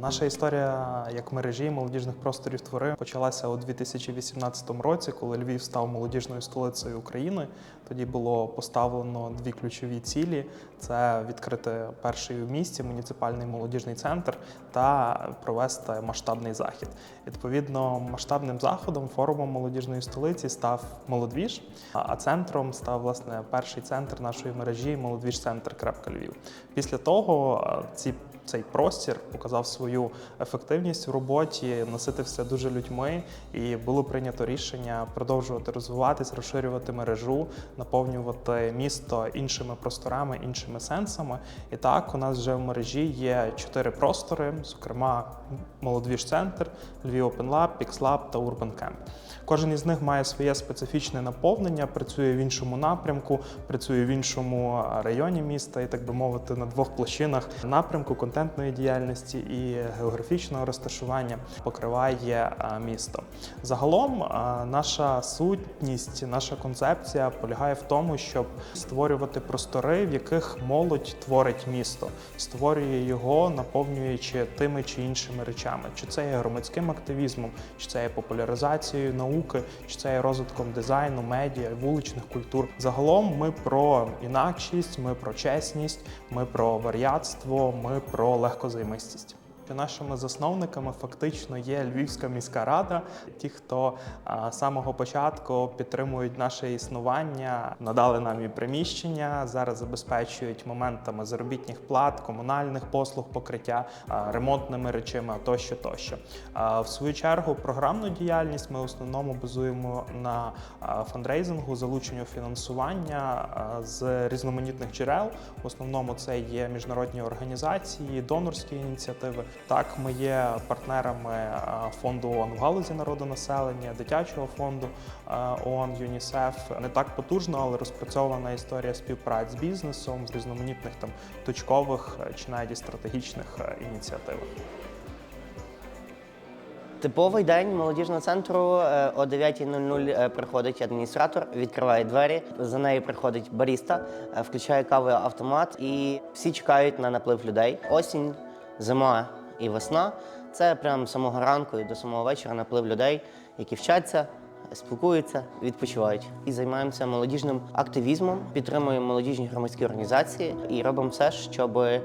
Наша історія як мережі молодіжних просторів твори почалася у 2018 році, коли Львів став молодіжною столицею України. Тоді було поставлено дві ключові цілі: це відкрити перший у місті муніципальний молодіжний центр та провести масштабний захід. Відповідно, масштабним заходом форумом молодіжної столиці став Молодвіж, а а центром став власне перший центр нашої мережі Молодвіж Центр Крепка Львів. Після того е, ці цей простір показав свою ефективність в роботі, наситився дуже людьми, і було прийнято рішення продовжувати розвиватись, розширювати мережу, наповнювати місто іншими просторами, іншими сенсами. І так, у нас вже в мережі є чотири простори, зокрема, Молодвіж Центр, Львів Open Lab, PixLab та Urban Camp. Кожен із них має своє специфічне наповнення, працює в іншому напрямку, працює в іншому районі міста і, так би мовити, на двох площинах напрямку контентної діяльності і географічного розташування покриває місто. Загалом наша сутність, наша концепція полягає в тому, щоб створювати простори, в яких молодь творить місто, створює його, наповнюючи тими чи іншими речами, чи це є громадським активізмом, чи це є популяризацією науки, чи це є розвитком дизайну, медіа, вуличних культур. Загалом ми про інакшість, ми про чесність, ми про варіатство, ми про легкозаймистість. Нашими засновниками фактично є Львівська міська рада, ті, хто з самого початку підтримують наше існування, надали нам і приміщення, зараз забезпечують моментами заробітних плат, комунальних послуг, покриття ремонтними речами тощо, тощо. В свою чергу програмну діяльність ми в основному базуємо на фандрейзингу, залученню фінансування з різноманітних джерел. В основному це є міжнародні організації, донорські ініціативи. Так, ми є партнерами фонду ООН в галузі народонаселення, дитячого фонду а, ООН, ЮНІСЕФ. Не так потужно, але розпрацьована історія співпраці з бізнесом, з різноманітних там точкових е, чи навіть стратегічних е, ініціативах. Типовий день молодіжного центру е, о 9.00 е, приходить адміністратор, відкриває двері. За нею приходить баріста, е, включає кавовий автомат, і всі чекають на наплив людей. Осінь, зима і весна це прямо з самого ранку і до самого вечора наплив людей, які вчаться. Спілкуються, відпочивають і займаємося молодіжним активізмом, підтримуємо молодіжні громадські організації і робимо все, щоб е,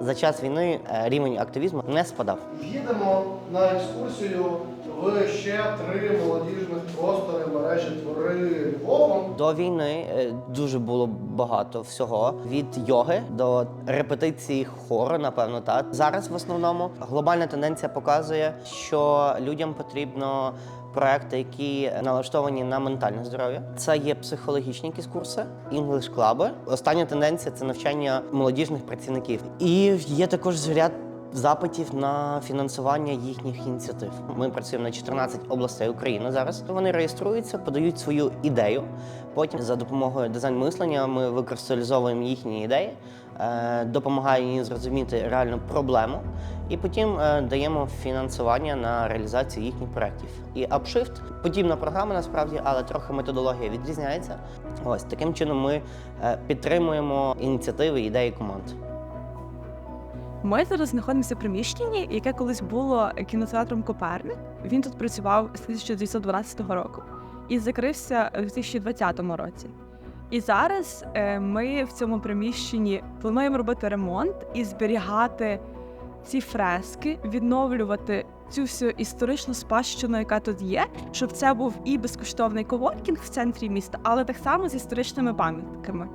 за час війни е, рівень активізму не спадав. Їдемо на екскурсію в ще три молодіжних простори мережі твори Львовом. До війни е, дуже було багато всього від йоги до репетиції хору, напевно, так зараз в основному глобальна тенденція показує, що людям потрібно проекти, які налаштовані на ментальне здоров'я. Це є психологічні якісь курси, інглиш клаби. Остання тенденція це навчання молодіжних працівників. І є також ряд запитів на фінансування їхніх ініціатив. Ми працюємо на 14 областей України зараз. Вони реєструються, подають свою ідею. Потім за допомогою дизайн мислення ми викристалізовуємо їхні ідеї, е, допомагаємо їм зрозуміти реальну проблему, і потім е, даємо фінансування на реалізацію їхніх проєктів. І Upshift – подібна програма насправді, але трохи методологія відрізняється. Ось таким чином ми е, підтримуємо ініціативи, ідеї команд. Ми зараз знаходимося в приміщенні, яке колись було кінотеатром Коперник. Він тут працював з 1912 року і закрився у 2020 році. І зараз е, ми в цьому приміщенні плануємо робити ремонт і зберігати ці фрески, відновлювати цю всю історичну спадщину, яка тут є, щоб це був і безкоштовний коворкінг в центрі міста, але так само з історичними пам'ятками.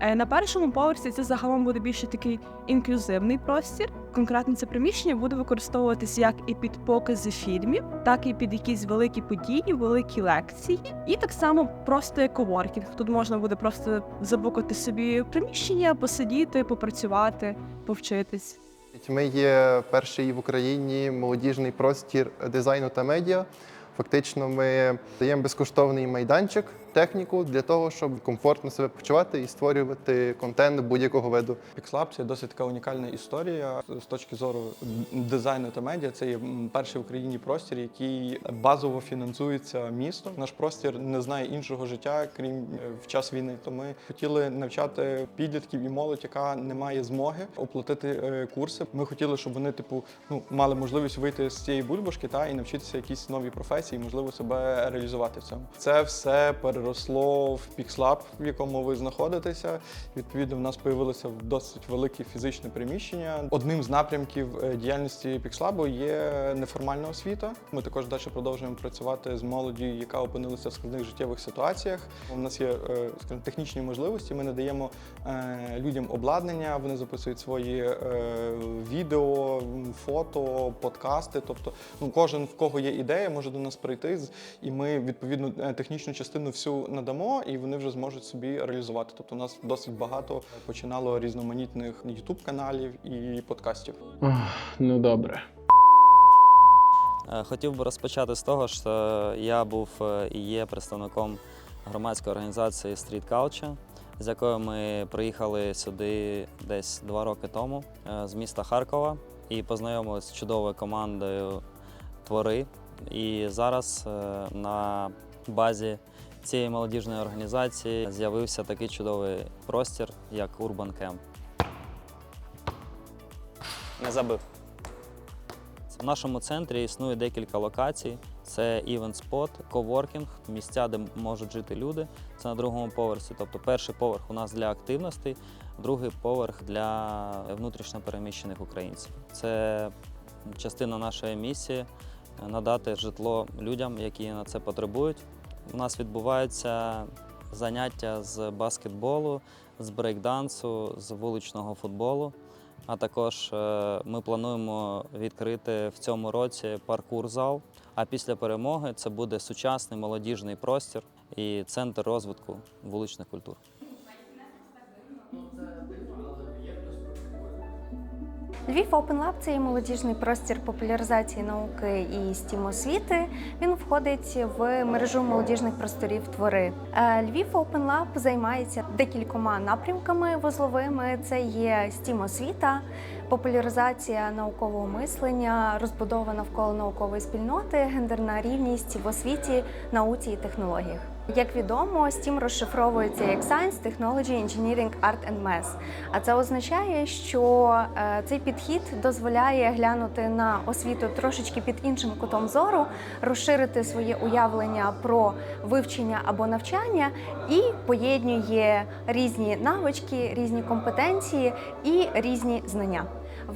Е, На першому поверсі це загалом буде більше такий інклюзивний простір. Конкретно це приміщення буде використовуватися як і під покази фільмів, так і під якісь великі події, великі лекції, і так само просто як коворкінг. Тут можна буде просто забукати собі приміщення, посидіти, попрацювати, повчитись. Ми є перший в Україні молодіжний простір дизайну та медіа. Фактично, ми даємо безкоштовний майданчик техніку для того, щоб комфортно себе почувати і створювати контент будь-якого виду. PixLab – це досить така унікальна історія з точки зору дизайну та медіа. Це є перший в Україні простір, який базово фінансується містом. Наш простір не знає іншого життя, крім е, в час війни. То ми хотіли навчати підлітків і молодь, яка не має змоги оплатити е, курси. Ми хотіли, щоб вони, типу, ну мали можливість вийти з цієї бульбашки та і навчитися якісь нові професії, можливо, себе реалізувати в цьому. Це все переросло в PixLab, в якому ви знаходитеся. Відповідно, в нас появилося досить велике фізичне приміщення. Одним з напрямків е, діяльності PixLab є неформальна освіта. Ми також далі продовжуємо працювати з молоддю, яка опинилася в складних життєвих ситуаціях. У нас є е, скажімо, технічні можливості. Ми надаємо е, людям обладнання, вони записують свої відео, фото, подкасти. Тобто, ну кожен в кого є ідея, може до нас прийти, і ми відповідно технічну частину всю надамо, і вони вже зможуть собі реалізувати. Тобто, у нас досить багато починало різноманітних youtube каналів і подкастів. Ну добре. Е, Хотів би розпочати з того, що я був е, і є представником громадської організації Street Culture, з якою ми приїхали сюди десь два роки тому е, з міста Харкова і познайомилися з чудовою командою Твори. І зараз на базі цієї молодіжної організації з'явився такий чудовий простір, як Urban Camp. Не забив. В нашому центрі існує декілька локацій. Це Event Spot, коворкінг, місця, де можуть жити люди. Це на другому поверсі. Тобто перший поверх у нас для активностей, другий поверх для внутрішньо переміщених українців. Це частина нашої місії надати житло людям, які на це потребують. У нас відбуваються заняття з баскетболу, з брейкдансу, з вуличного футболу. А також е, ми плануємо відкрити в цьому році паркур-зал. А після перемоги це буде сучасний молодіжний простір і центр розвитку вуличних культур. Львів Open Lab – це є молодіжний простір популяризації науки і STEAM освіти. Він входить в мережу молодіжних просторів твори. Е, Львів Open Lab займається декількома напрямками вузловими. Це є STEAM освіта, популяризація наукового мислення, розбудова навколо наукової спільноти, гендерна рівність в освіті, науці і технологіях. Як відомо, STEAM розшифровується як Science, Technology, Engineering, Art and Math. А це означає, що е, цей підхід дозволяє глянути на освіту трошечки під іншим кутом зору, розширити своє уявлення про вивчення або навчання і поєднує різні навички, різні компетенції і різні знання.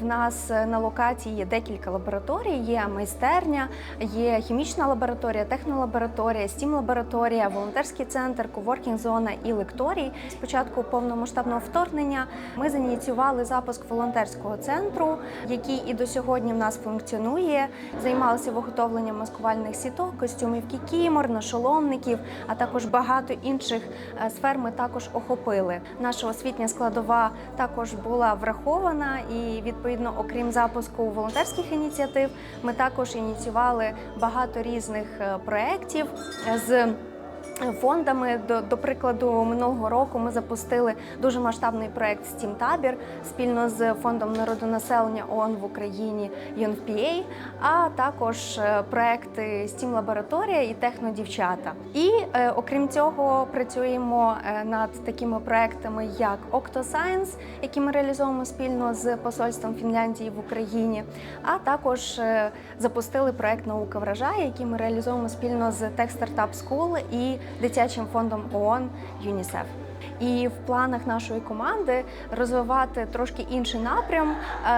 В нас е, на локації є декілька лабораторій. Є майстерня, є хімічна лабораторія, технолабораторія, стім-лабораторія, волонтерський центр, коворкінг-зона і лекторій. Спочатку повномасштабного вторгнення ми зініціювали запуск волонтерського центру, який і до сьогодні в нас функціонує. Займалися виготовленням маскувальних сіток, костюмів кікімор, нашоломників, а також багато інших е, сфер ми також охопили. Наша освітня складова також була врахована і відповідно, окрім запуску волонтерських ініціатив, ми також ініціювали багато різних е, проєктів з. Фондами до, до прикладу минулого року ми запустили дуже масштабний проект Стім Табір спільно з фондом народонаселення ООН в Україні UNFPA, а також е, проекти Стім Лабораторія і Технодівчата. І е, окрім цього працюємо е, над такими проектами, як OctoScience, які ми реалізовуємо спільно з посольством Фінляндії в Україні, а також е, запустили проект Наука вражає, який ми реалізовуємо спільно з Tech Startup School і дитячим фондом ООН ЮНІСЕФ. І в планах нашої команди розвивати трошки інший напрям,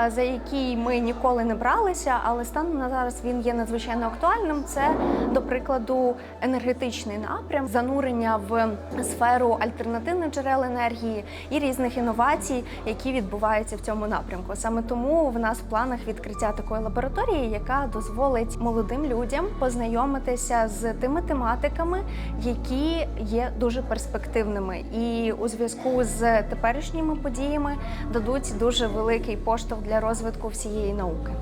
е, за який ми ніколи не бралися, але станом на зараз він є надзвичайно актуальним. Це, до прикладу, енергетичний напрям, занурення в сферу альтернативних джерел енергії і різних інновацій, які відбуваються в цьому напрямку. Саме тому в нас в планах відкриття такої лабораторії, яка дозволить молодим людям познайомитися з тими тематиками, які є дуже перспективними, і у зв'язку з теперішніми подіями дадуть дуже великий поштовх для розвитку всієї науки.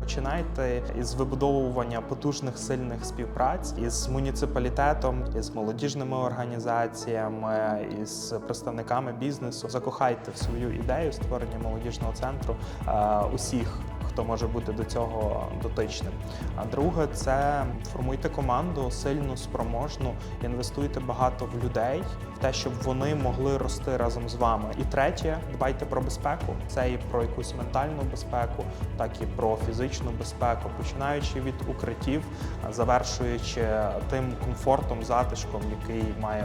Починайте із вибудовування потужних сильних співпраць із муніципалітетом, із молодіжними організаціями, із представниками бізнесу. Закохайте в свою ідею створення молодіжного центру е, усіх. Хто може бути до цього дотичним? А друге, це формуйте команду сильну, спроможну, інвестуйте багато в людей, в те, щоб вони могли рости разом з вами. І третє, дбайте про безпеку. Це і про якусь ментальну безпеку, так і про фізичну безпеку, починаючи від укриттів, завершуючи тим комфортом, затишком, який має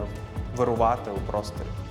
вирувати у просторі.